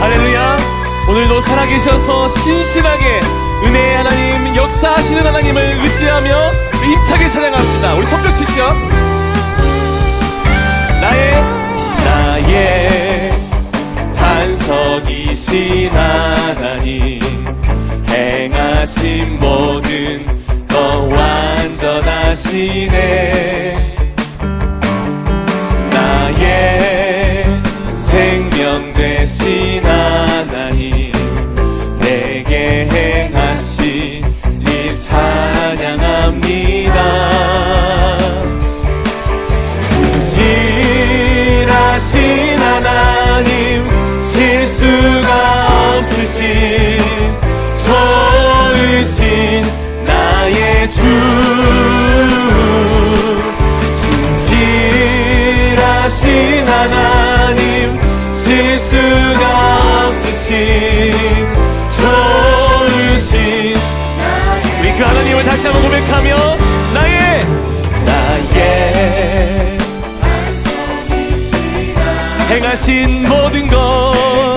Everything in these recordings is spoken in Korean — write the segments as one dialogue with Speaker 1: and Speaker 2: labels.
Speaker 1: 할렐루야. 오늘도 살아계셔서 신실하게 은혜의 하나님 역사하시는 하나님을 의지하며 힘차게 찬양합시다. 우리 성벽 치시오 나의 나의 반석이신 하나님 행하신 모든 거 완전하시네. 대신 그 하나님을 다시 한번 고백하며 나의 나의 행하신 모든 것.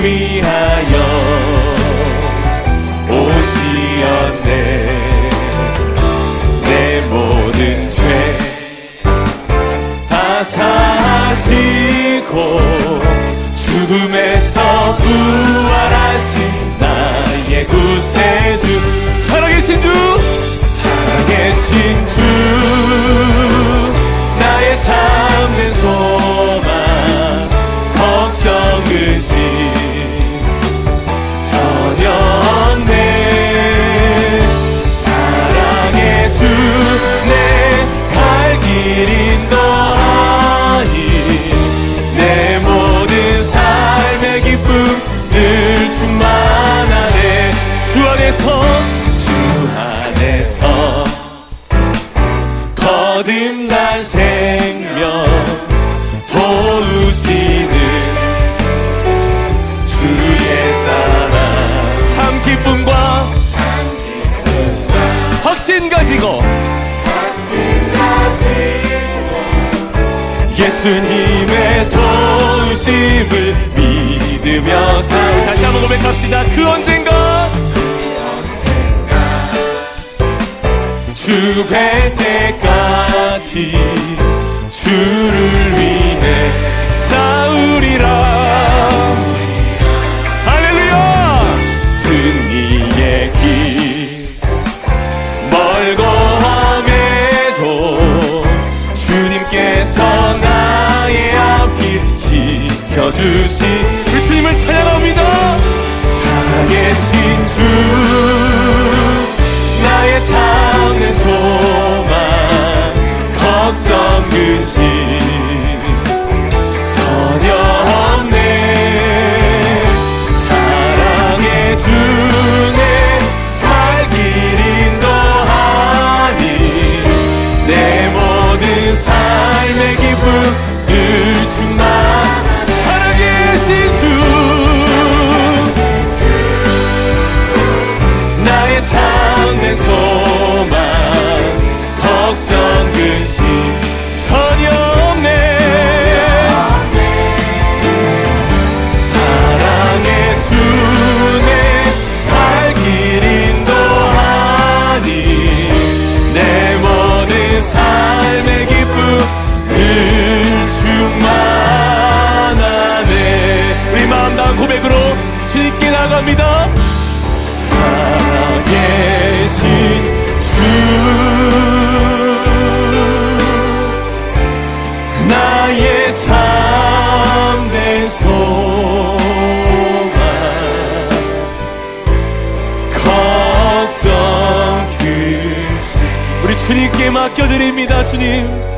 Speaker 1: 위하여. 예수님의 도우심을 믿으며 살. 다시 한번 고백합시다. 그 언젠가 그 언젠가 주뵐 때까지 주를 내 모든 삶의 예수님.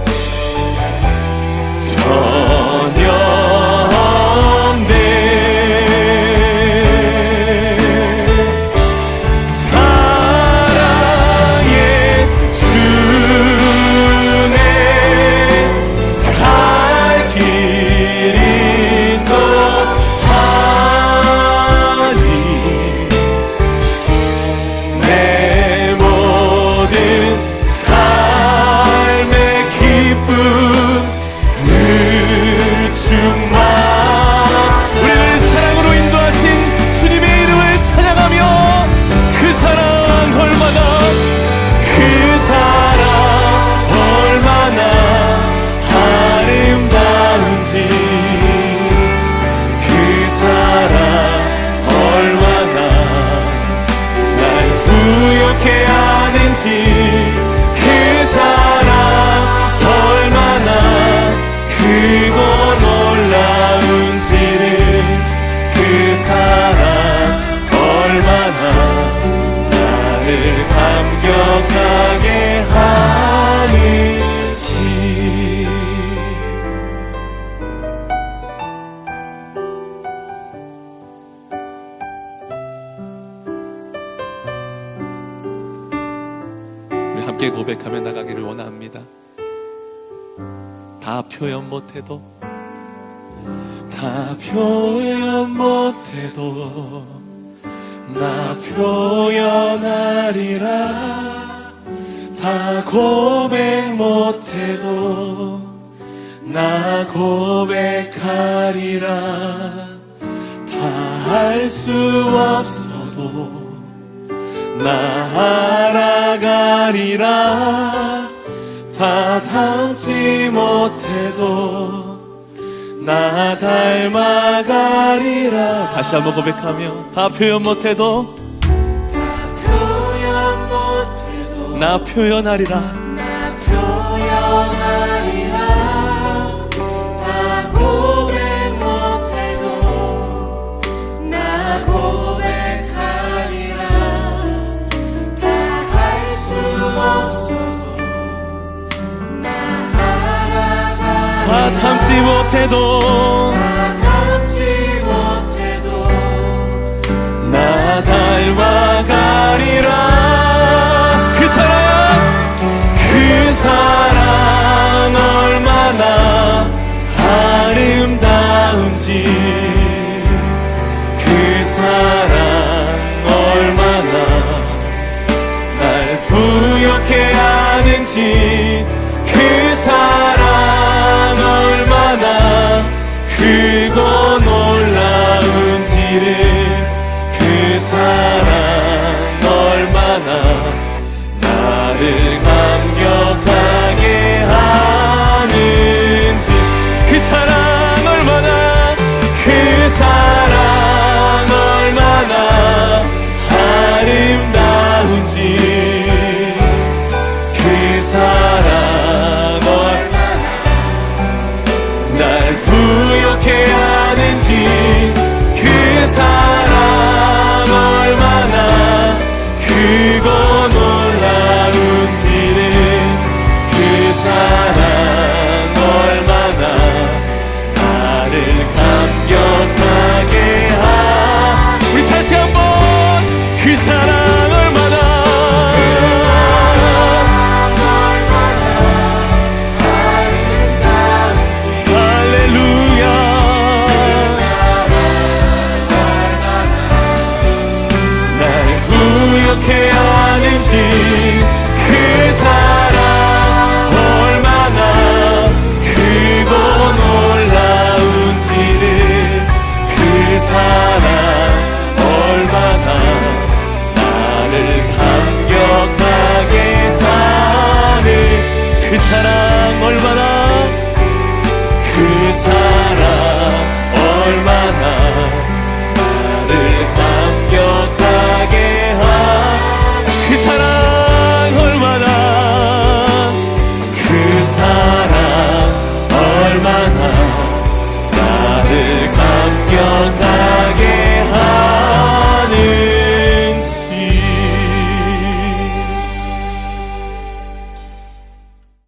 Speaker 1: 함께 고백하며 나가기를 원합니다. 다 표현 못해도 다 표현 못해도 나 표현하리라 다 고백 못해도 나 고백하리라 다 할 수 없어도 날아가리라. 다 담지 못해도 나 닮아가리라. 다시 한번 고백하며 다 표현 못해도 다
Speaker 2: 표현 못해도
Speaker 1: 나 표현하리라.
Speaker 2: 나 표현하리라. 다
Speaker 1: 담지 못해도 나 닮아가리라. 그 사랑 그 사랑 얼마나 아름다 그 사랑 얼마나